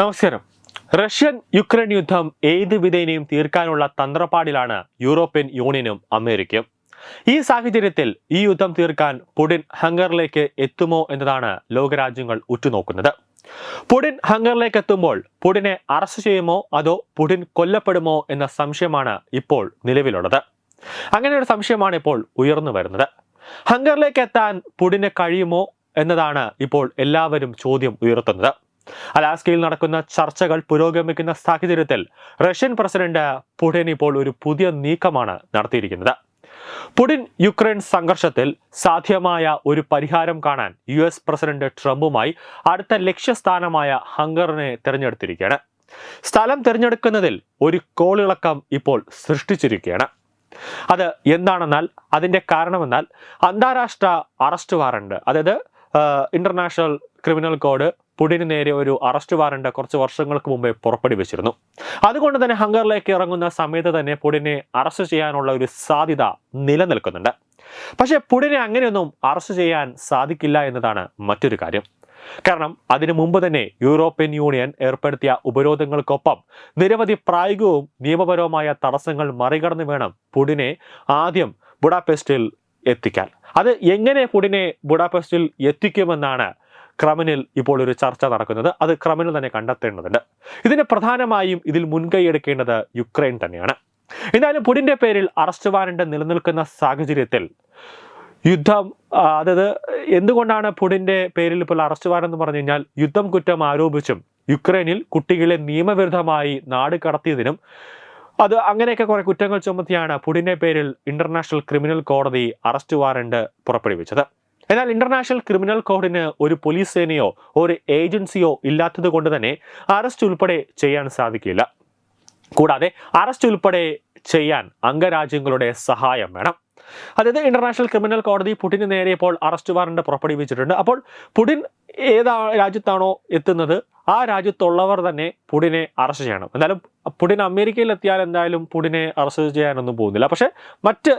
നമസ്കാരം. Russian Ukraine യുദ്ധം ഏത് വിധേനയും തീർക്കാനുള്ള തന്ത്രപ്പാടിലാണ് യൂറോപ്യൻ യൂണിയനും അമേരിക്കയും. ഈ സാഹചര്യത്തിൽ ഈ യുദ്ധം തീർക്കാൻ പുടിൻ ഹംഗറിലേക്ക് എത്തുമോ എന്നതാണ് ലോകരാജ്യങ്ങൾ ഉറ്റുനോക്കുന്നത്. പുടിൻ ഹംഗറിലേക്ക് എത്തുമ്പോൾ പുടിനെ അറസ്റ്റ് ചെയ്യുമോ അതോ പുടിൻ കൊല്ലപ്പെടുമോ എന്ന സംശയമാണ് ഇപ്പോൾ നിലവിലുള്ളത്. അങ്ങനെ ഒരു സംശയമാണ് ഇപ്പോൾ ഉയർന്നു വരുന്നത്. ഹംഗറിലേക്ക് എത്താൻ പുടിന് കഴിയുമോ എന്നതാണ് ഇപ്പോൾ എല്ലാവരും ചോദ്യം ഉയർത്തുന്നത്. അലാസ്കയിൽ നടക്കുന്ന ചർച്ചകൾ പുരോഗമിക്കുന്ന സാഹചര്യത്തിൽ റഷ്യൻ പ്രസിഡന്റ് പുടിൻ ഇപ്പോൾ ഒരു പുതിയ നീക്കമാണ് നടത്തിയിരിക്കുന്നത്. പുടിൻ യുക്രൈൻ സംഘർഷത്തിൽ സാധ്യമായ ഒരു പരിഹാരം കാണാൻ യു എസ് പ്രസിഡന്റ് ട്രംപുമായി അടുത്ത ലക്ഷ്യസ്ഥാനമായ ഹംഗറിനെ തിരഞ്ഞെടുത്തിരിക്കുകയാണ്. സ്ഥലം തിരഞ്ഞെടുക്കുന്നതിൽ ഒരു കോളിളക്കം ഇപ്പോൾ സൃഷ്ടിച്ചിരിക്കുകയാണ്. അത് എന്താണെന്നാൽ അതിന്റെ കാരണമെന്നാൽ അന്താരാഷ്ട്ര അറസ്റ്റ് വാറണ്ട് അതായത് ഇന്റർനാഷണൽ ക്രിമിനൽ കോഡ് പുടിന് നേരെ ഒരു അറസ്റ്റ് വാറണ്ട് കുറച്ച് വർഷങ്ങൾക്ക് മുമ്പേ പുറപ്പെടുവിച്ചിരുന്നു. അതുകൊണ്ട് തന്നെ ഹംഗറിലേക്ക് ഇറങ്ങുന്ന സമയത്ത് തന്നെ പുടിനെ അറസ്റ്റ് ചെയ്യാനുള്ള ഒരു സാധ്യത നിലനിൽക്കുന്നുണ്ട്. പക്ഷേ പുടിനെ അങ്ങനെയൊന്നും അറസ്റ്റ് ചെയ്യാൻ സാധിക്കില്ല എന്നതാണ് മറ്റൊരു കാര്യം. കാരണം അതിനു മുമ്പ് തന്നെ യൂറോപ്യൻ യൂണിയൻ ഏർപ്പെടുത്തിയ ഉപരോധങ്ങൾക്കൊപ്പം നിരവധി പ്രായോഗികവും നിയമപരവുമായ തടസ്സങ്ങൾ മറികടന്ന് വേണം പുടിനെ ആദ്യം ബുഡാപെസ്റ്റിൽ എത്തിക്കാൻ. അത് എങ്ങനെ പുടിനെ ബുഡാപെസ്റ്റിൽ എത്തിക്കുമെന്നാണ് ക്രമനിൽ ഇപ്പോൾ ഒരു ചർച്ച നടക്കുന്നത് അത് ക്രമനിൽ തന്നെ കണ്ടെത്തേണ്ടതുണ്ട്. ഇതിന് പ്രധാനമായും ഇതിൽ മുൻകൈ എടുക്കേണ്ടത് യുക്രൈൻ തന്നെയാണ്. എന്നാലും പുടിന്റെ പേരിൽ അറസ്റ്റ് വാറണ്ട് നിലനിൽക്കുന്ന സാഹചര്യത്തിൽ യുദ്ധം അതായത് എന്തുകൊണ്ടാണ് പുടിന്റെ പേരിൽ ഇപ്പോൾ അറസ്റ്റ് എന്ന് പറഞ്ഞു കഴിഞ്ഞാൽ യുദ്ധം കുറ്റം ആരോപിച്ചും യുക്രൈനിൽ കുട്ടികളെ നിയമവിരുദ്ധമായി നാട് കടത്തിയതിനും അത് അങ്ങനെയൊക്കെ കുറേ കുറ്റങ്ങൾ ചുമത്തിയാണ് പുടിന്റെ പേരിൽ ഇന്റർനാഷണൽ ക്രിമിനൽ കോടതി അറസ്റ്റ് വാറണ്ട് പുറപ്പെടുവിച്ചത്. എന്നാൽ ഇന്റർനാഷണൽ ക്രിമിനൽ കോഡിന് ഒരു പോലീസ് സേനയോ ഒരു ഏജൻസിയോ ഇല്ലാത്തത് കൊണ്ട് തന്നെ അറസ്റ്റ് ഉൾപ്പെടെ ചെയ്യാൻ സാധിക്കില്ല. കൂടാതെ അറസ്റ്റ് ഉൾപ്പെടെ ചെയ്യാൻ അംഗരാജ്യങ്ങളുടെ സഹായം വേണം. അതായത് ഇന്റർനാഷണൽ ക്രിമിനൽ കോടതി പുടിന് നേരെ ഇപ്പോൾ അറസ്റ്റ് വാറണ്ട് പുറപ്പെടുവിച്ചിട്ടുണ്ട്. അപ്പോൾ പുടിൻ ഏതാ രാജ്യത്താണോ എത്തുന്നത്? ആ രാജ്യത്തുള്ളവർ തന്നെ പുടിനെ അറസ്റ്റ് ചെയ്യണം. എന്തായാലും പുടിൻ അമേരിക്കയിൽ എത്തിയാൽ എന്തായാലും പുടിനെ അറസ്റ്റ് ചെയ്യാനൊന്നും പോകുന്നില്ല. പക്ഷേ മറ്റ്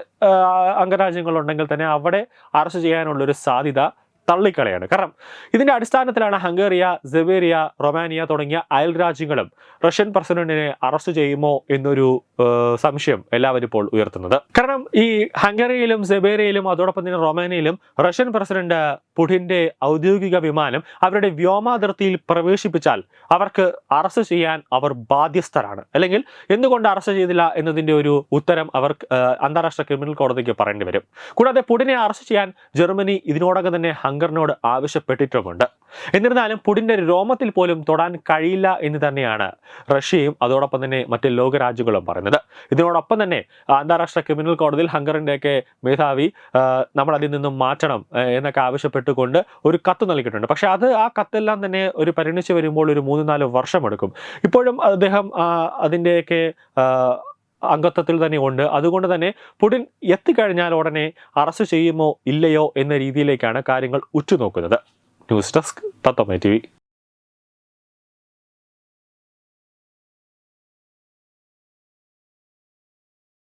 അംഗരാജ്യങ്ങളുണ്ടെങ്കിൽ തന്നെ അവിടെ അറസ്റ്റ് ചെയ്യാനുള്ളൊരു സാധ്യത തള്ളിക്കളയാണ്. കാരണം ഇതിന്റെ അടിസ്ഥാനത്തിലാണ് ഹംഗേറിയ സെവേറിയ റൊമാനിയ തുടങ്ങിയ അയൽ രാജ്യങ്ങളും റഷ്യൻ പ്രസിഡന്റിനെ അറസ്റ്റ് ചെയ്യുമോ എന്നൊരു സംശയം എല്ലാവരും ഇപ്പോൾ ഉയർത്തുന്നത്. കാരണം ഈ ഹംഗറിയിലും സെബേറിയയിലും അതോടൊപ്പം തന്നെ റൊമാനിയയിലും റഷ്യൻ പ്രസിഡന്റ് പുടിന്റെ ഔദ്യോഗിക വിമാനം അവരുടെ വ്യോമാതിർത്തിയിൽ പ്രവേശിപ്പിച്ചാൽ അവർക്ക് അറസ്റ്റ് ചെയ്യാൻ അവർ ബാധ്യസ്ഥരാണ്. അല്ലെങ്കിൽ എന്തുകൊണ്ട് അറസ്റ്റ് ചെയ്തില്ല എന്നതിന്റെ ഒരു ഉത്തരം അവർ അന്താരാഷ്ട്ര ക്രിമിനൽ കോടതിക്ക് പറയേണ്ടി വരും. കൂടാതെ പുടിനെ അറസ്റ്റ് ചെയ്യാൻ ജർമ്മനി ഇതിനോടകം തന്നെ ഹംഗറിനോട് ആവശ്യപ്പെട്ടിട്ടുമുണ്ട്. എന്നിരുന്നാലും പുടിന്റെ രോമത്തിൽ പോലും തൊടാൻ കഴിയില്ല എന്ന് തന്നെയാണ് റഷ്യയും അതോടൊപ്പം തന്നെ മറ്റ് ലോകരാജ്യങ്ങളും പറയുന്നത്. ഇതിനോടൊപ്പം തന്നെ അന്താരാഷ്ട്ര ക്രിമിനൽ കോടതിയിൽ ഹങ്കറിന്റെയൊക്കെ മേധാവി നമ്മൾ അതിൽ നിന്നും മാറ്റണം എന്നൊക്കെ ആവശ്യപ്പെട്ടുകൊണ്ട് ഒരു കത്ത് നൽകിയിട്ടുണ്ട്. പക്ഷേ അത് ആ കത്തെല്ലാം തന്നെ ഒരു പരിണിച്ച് വരുമ്പോൾ ഒരു മൂന്ന് നാല് വർഷമെടുക്കും. ഇപ്പോഴും അദ്ദേഹം അതിന്റെയൊക്കെ അംഗത്വത്തിൽ തന്നെ ഉണ്ട്. അതുകൊണ്ട് തന്നെ പുടിൻ എത്തിക്കഴിഞ്ഞാൽ ഉടനെ അറസ്റ്റ് ചെയ്യുമോ ഇല്ലയോ എന്ന രീതിയിലേക്കാണ് കാര്യങ്ങൾ ഉറ്റുനോക്കുന്നത്. News desk തത്വമേ T